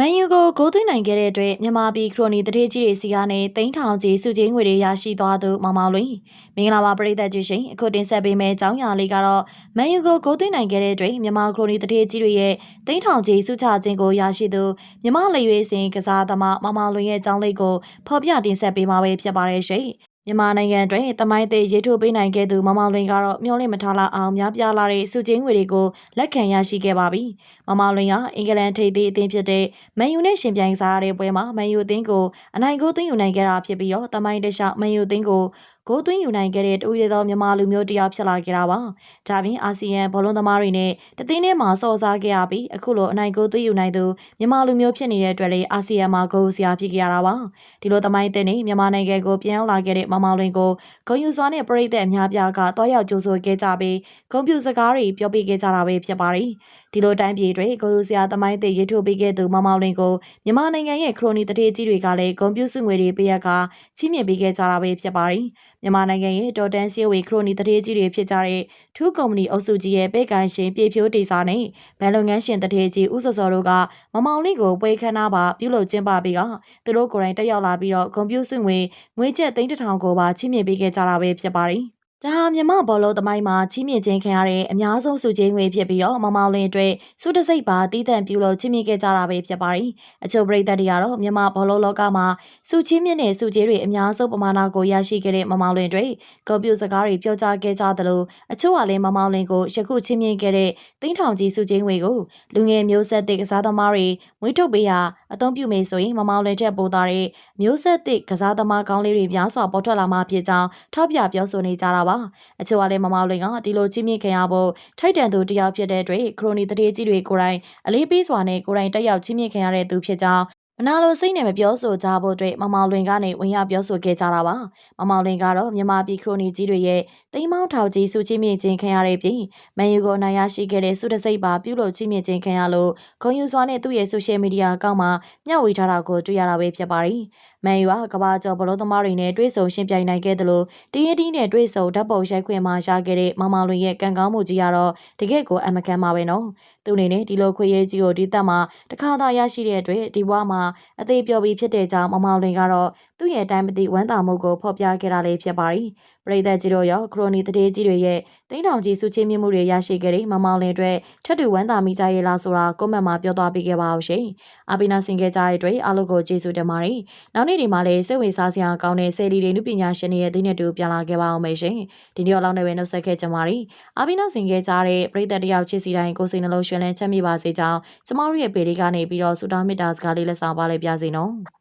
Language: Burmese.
မန်ယူကိုဂိုးသွင်းနိုင်ခဲ့တဲ့အတွက်မြန်မာပြည်ခရိုနီတထေးကြီးတွေစီကနေတိန်းထောင်ကြီးစုချင်းငွေတွေရရှိသွားသူမောင်မောင်လွင်မင်္ဂလာပါပရိသတ်ကြီးရှင်အခုတင်ဆက်ပေးမယ့်အကြောင်းအရာလေးကတော့မန်ယူကိုဂိုးသွင်းနိုင်ခဲ့တဲ့အတွက်မြန်မာခရိုနီတထေးကြီးတွေရဲ့တိန်းထောင်ကြီးစုချခြင်းကိုရရှိသူမြန်မာလေရွေးစင်ကစားသမားမောင်မောင်လွင်ရဲ့အကြောင်းလေးကိုဖော်ပြတင်ဆက်ပေးမှာပဲဖြစ်ပါတယ်ရှင်မြန်မာနိုင်ငံအတွင်းတမိုင်းသေးရေးထိုးပေးနိုင်ခဲ့သူမမောင်လွင်ကတော့မျောလင့်မထားလောက်အောင်များပြားလာတဲ့စုချင်းငွေတွေကိုလက်ခံရရှိခဲ့ပါပြီ။ မမောင်လွင်ကအင်္ဂလန်ထိပ်သီးအသင်းဖြစ်တဲ့မန်ယူနဲ့ရှင်ပြိုင်စားရတဲ့ပွဲမှာမန်ယူအသင်းကိုအနိုင်ကိုသွင်းယူနိုင်ခဲ့တာဖြစ်ပြီးတော့တမိုင်းတခြားမန်ယူအသင်းကိုဂိုးသွင်းယူနိုင်ခဲ့တဲ့တူရသောမြန်မာလူမျိုးတယောက်ဖြစ်လာခဲ့တာပါ။ဒါပြင်အာဆီယံဘောလုံးသမားတွေနဲ့တသင်းထဲမှာစော်စားခဲ့ရပြီးအခုလိုအနိုင်ကိုသွင်းယူနိုင်သူမြန်မာလူမျိုးဖြစ်နေတဲ့အတွက်လေအာဆီယံမှာဂိုးစရာဖြစ်ခဲ့ရတာပါ။ဒီလိုသမိုင်းတဲ့နေမြန်မာနိုင်ငံကိုပြန်ရောက်လာခဲ့တဲ့မမောင်လွင်ကိုဂုံယူစွာနဲ့ပြည်သက်အများပြားကတွားရောက်ကြိုးဆိုခဲ့ကြပြီးဂုံပြူစကားတွေပြောပြခဲ့ကြတာပဲဖြစ်ပါတယ်။ဒီလိုတိုင်းပြည်တွေဂုံယူစရာသမိုင်းတဲ့ရေးထုတ်ပေးခဲ့သူမမောင်လွင်ကိုမြန်မာနိုင်ငံရဲ့ခရိုနီတတိကြီးတွေကလည်းဂုံပြူစုငွေတွေပေးရကချီးမြှင့်ပေးခဲ့ကြတာပဲဖြစ်ပါတယ်။မြန်မာနိုင်ငံရဲ့တော်တန်းစီဝေခရိုနီတတိကြီးတွေဖြစ်ကြတဲ့ထူးကုမ္ပဏီအုပ်စုကြီးရဲ့ပေကန်ရှင်ပြေဖြိုးတေစာနဲ့ဘန်လုပ်ငန်းရှင်တတိကြီးဦးစောစောတို့ကမမောင်လေးကိုပွဲခန်းနာပါပြုလုပ်ကျင်းပပြီးကသူတို့ကိုယ်တိုင်တက်ရောက်လာပြီးတော့ဂုံပြူစုငွေငွေကျပ်သိန်းတစ်ထောင်ကိုပါချီးမြှင့်ပေးခဲ့ကြတာပဲဖြစ်ပါတယ်။ ဒါဟာမြမဘောလုံးသမိုင်းမှာချီးမြှင့်ခြင်းခံရတဲ့အများဆုံးစုချင်းငွေဖြစ်ပြီးတော့မမောင်လင်းအတွက်စုတစိတ်ပါတီးတန့်ပြုလို့ချီးမြှင့်ခဲ့ကြတာပဲဖြစ်ပါတယ်။အချို့ပရိသတ်တွေကတော့မြမဘောလုံးလောကမှာစုချင်းမြင့်တဲ့စုချင်းတွေအများဆုံးပမာဏကိုရရှိခဲ့တဲ့မမောင်လင်းအတွက်ကွန်ပျူတာစကားတွေပြောကြားခဲ့ကြသလိုအချို့ကလည်းမမောင်လင်းကိုယခုချီးမြှင့်ခဲ့တဲ့သိန်းထောင်ကြီးစုချင်းငွေကိုလူငယ်မျိုးဆက်တဲ့ကစားသမားတွေမွေးထုတ်ပေးရာအသုံးပြုမယ်ဆိုရင်မမောင်လင်းချက်ပို့တာတဲ့မျိုးဆက်တဲ့ကစားသမားကောင်းလေးတွေများစွာပေါ်ထွက်လာမှာဖြစ်ကြောင်းထောက်ပြပြောဆိုနေကြတာပါအချို့ကလည်းမမောင်လွင်ကဒီလိုကြီးမြင့်ခင်ရဖို့ထိုက်တန်သူတယောက်ဖြစ်တဲ့အတွက်ခရိုနီတရေကြီးတွေကိုယ်တိုင်အလေးပေးစွာနဲ့ကိုယ်တိုင်တက်ရောက်ကြီးမြင့်ခင်ရတဲ့သူဖြစ်ကြောင်းမနာလိုစိတ်နဲ့မပြောဆိုကြဖို့အတွက်မမောင်လွင်ကနေဝင်ရပြောဆိုခဲ့ကြတာပါမမောင်လွင်ကတော့မြန်မာပြည်ခရိုနီကြီးတွေရဲ့တိမ်မောင်းထောက်ကြီးစုချင်းမြင့်ခြင်းခံရတဲ့ပြင်မန်ယူကိုနိုင်ရရှိခဲ့တဲ့စုတစိတ်ပါပြုလုပ်ချင်းမြင့်ခြင်းခံရလို့ဂုံယူစွာနဲ့သူ့ရဲ့ဆိုရှယ်မီဒီယာအကောင့်မှာမျှဝေထားတာကိုတွေ့ရတာပဲဖြစ်ပါတယ်မန်ယူကကဘာကျော်ဘလုံးသမားတွေနဲ့တွေ့ဆုံရှင်းပြနိုင်ခဲ့သလိုတရတီးနဲ့တွေ့ဆုံဓာတ်ပုံရိုက်ခွင့်မှာရခဲ့တဲ့မမောင်လွင်ရဲ့ကံကောင်းမှုကြီးကတော့တကယ့်ကိုအမကန်ပါပဲနော်သူအနေနဲ့ဒီလိုခွေရေးကြီးကိုဒီသက်မှာတခါသာရရှိတဲ့အတွက်ဒီဘဝမှာအသေးပြောပြီးဖြစ်တဲ့ကြောင့်မမောင်လွင်ကတော့ သူ့ရဲ့အတိုင်းမသိဝမ်းသာမှုကိုဖော်ပြခဲ့တာလေးဖြစ်ပါတယ်။ပရိသတ်ကြီးတို့ရောခရိုနီတရေကြီးတွေရဲ့တိန်းထောင်ကြီးစုချင်းမြမှုတွေရရှိခဲ့တဲ့မမောင်လင်အတွက်ထပ်တူဝမ်းသာမိကြရဲ့လားဆိုတာကွန်မန့်မှာပြောသွားပေးခဲ့ပါအောင်ရှင်။အာပီနာဆင်ခဲ့ကြတဲ့အတွက်အားလုံးကိုကျေးဇူးတင်ပါတယ်။နောက်နေ့ဒီမှာလည်းစိတ်ဝင်စားစရာကောင်းတဲ့ဆယ်လီတွေနုပညာရှင်တွေရဲ့ဒီနေ့တူပြန်လာခဲ့ပါအောင်မယ်ရှင်။ဒီနေ့တော့လောက်နေပဲနှုတ်ဆက်ခဲ့ကြပါရီ။အာပီနာဆင်ခဲ့ကြတဲ့ပရိသတ်တယောက်ချစ်စီတိုင်းကိုစိတ်နှလုံးရှင်လန်းချမ်းမြေပါစေကြောင်းကျမတို့ရဲ့ပေလေးကနေပြီးတော့စူတောင်းမေတ္တာစကားလေးလက်ဆောင်ပါလိုက်ပြစီနော်။